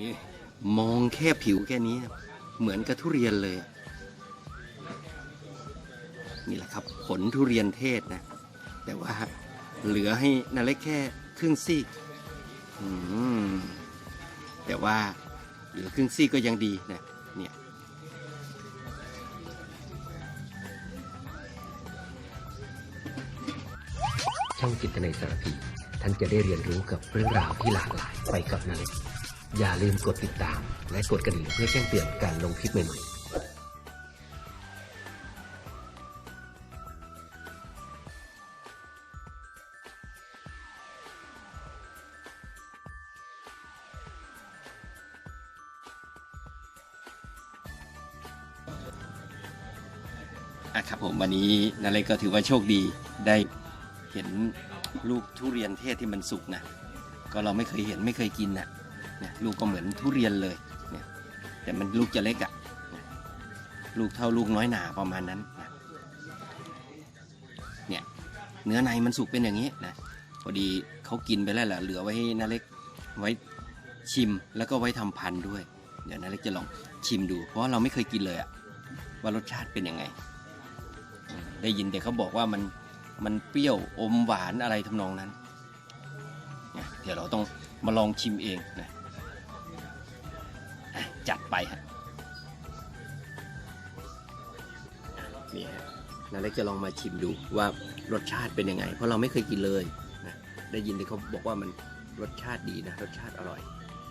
นี่มองแค่ผิวแค่นี้ เหมือนกับทุเรียนเลย นี่แหละครับ ผลทุเรียนเทศนะ แต่ว่าเหลือให้นาเล็กแค่ครึ่งซีกแต่ว่าเหลือครึ่งซีกก็ยังดีนะเนี่ยช่องจิตในยสารพีท่านจะได้เรียนรู้กับเรื่องราวที่หลากหลายไปกับนาเล็ก อย่าลืมกดติดตาม และกดกระดิ่งเพื่อแจ้งเตือนการลงคลิปใหม่ๆอะครับผมวันนี้นาเล็กก็ถือว่าโชคดีได้เห็นลูกทุเรียนเทศที่มันสุกนะ ก็เราไม่เคยเห็นไม่เคยกินนะ นี่ยลูกก็เหมือนทุเรียนเลยเนี่ยแต่มันลูกจะเล็กอะ่ะนี่ยลูกเท่าลูกน้อยหนาประมาณนั้นนะเนี่ยเนื้อในมันสุกเป็นอย่างนี้นะพอดีเขากินไปแล้วแหละเหลือไว้ให้นาเล็กไว้ชิมแล้วก็ไว้ทำพันธุ์ด้วย เดี๋ยวนาเล็กจะลองชิมดู เพราะเราไม่เคยกินเลยอะว่ารสชาติเป็นยังไง ได้ยินแต่เขาบอกว่ามันมันเปรี้ยวอมหวานอะไรทำนองนั้น เดี๋ยวเราต้องมาลองชิมเองนะ จัดไปฮะนี่ฮะนาเล็กจะลองมาชิมดูว่ารสชาติเป็นยังไง เพราะเราไม่เคยกินเลยนะได้ยินแต่เขาบอกว่ามันรสชาติดีนะรสชาติอร่อย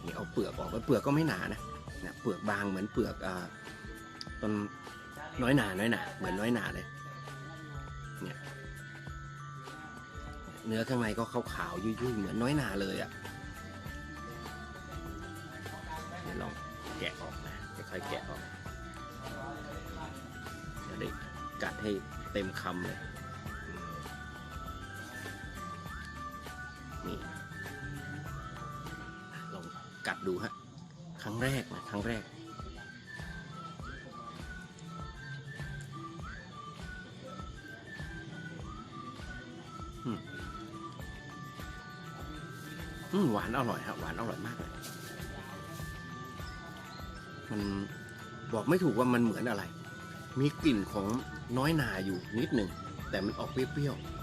นี่เอาเปลือกออกเปลือกก็ไม่หนานะนะเปลือกบางเหมือนเปลือกอต้นน้อยหนาน้อยหนาเหมือนน้อยหนาเลยเนี่ยเนื้อข้างในก็ขาวๆยุ่ยๆเหมือนน้อยหนาเลยอะ่ะ แกะออกนะค่อยๆแกะออกจะได้กัดให้เต็มคำเลยนี่ลองกัดดูฮะครั้งแรกนะครั้งแรกอืมหวานอร่อยฮะหวานอร่อยมากเลย มันบอกไม่ถูกว่ามันเหมือนอะไร มีกลิ่นของน้อยหนาอยู่นิดหนึ่ง แต่มันออกเปรี้ยวๆ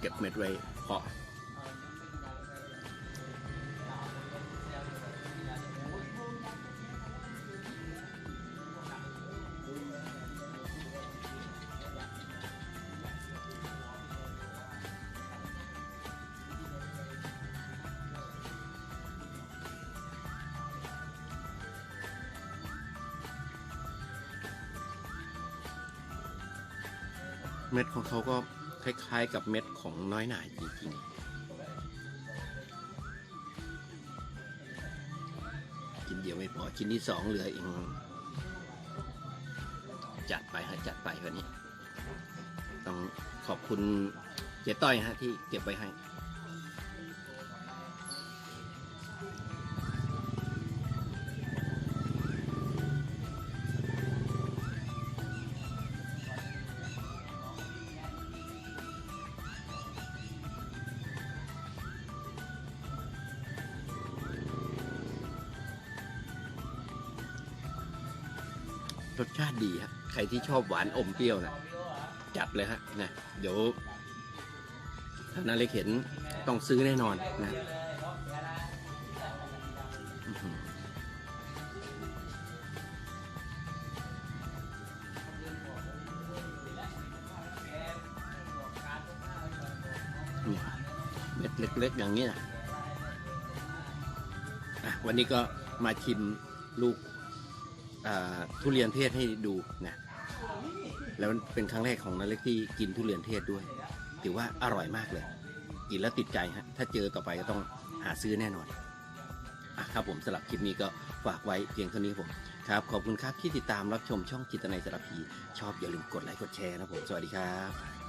เก็บเม็ดไว้เพาะ เม็ดของเขาก็คล้าย ๆ กับเม็ดของน้อยหนาจริงๆกินเดียวไม่พอกินที่สองเหลืออีกจัดไปฮะจัดไปวันนี้ ต้องขอบคุณเจ๊ต้อยฮะที่เก็บไว้ให้ รสชาติดีฮะใครที่ชอบหวานอมเปรี้ยวนะจัดเลยฮะนะเดี๋ยวถ้านาเล็กเห็นต้องซื้อแน่นอนนะเม็ดเล็กๆอย่างนี้ยอะวันนี้ก็มาชิมลูก ทุเรียนเทศให้ดูนะแล้วมันเป็นครั้งแรกของนาเล็กที่กินทุเรียนเทศด้วย ถือว่าอร่อยมากเลย กินแล้วติดใจฮะถ้าเจอต่อไปก็ต้องหาซื้อแน่นอนอะครับผมสำหรับคลิปนี้ก็ฝากไว้เพียงเท่านี้ผมครับ ขอบคุณครับที่ติดตามรับชมช่องจิตในสารพี ชอบอย่าลืมกดไลค์กดแชร์นะผม สวัสดีครับ